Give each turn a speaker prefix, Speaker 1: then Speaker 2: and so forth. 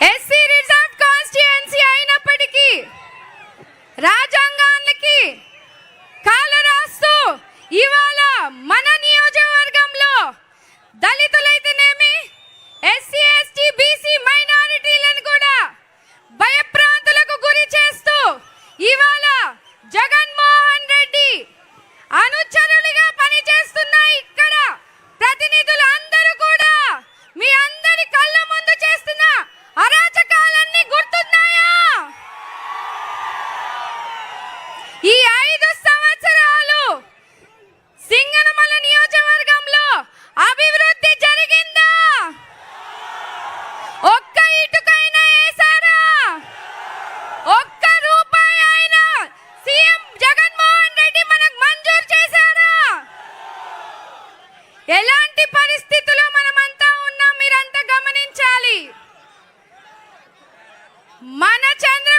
Speaker 1: SC reserve constituency అయినప్పటికీ రాజ ఈ ఐదు సంవత్సరాలు సింగనమల నియోజకవర్గంలో అభివృద్ధి జరిగిందా? ఒక్క ఇటుకైనా వేసారా ఒక్క రూపాయి అయినా సీఎం జగన్మోహన్ రెడ్డి మనకు మంజూరు చేశారా? ఎలాంటి పరిస్థితుల్లో మనమంతా ఉన్నాం? మీరంతా గమనించాలి. మన చంద్ర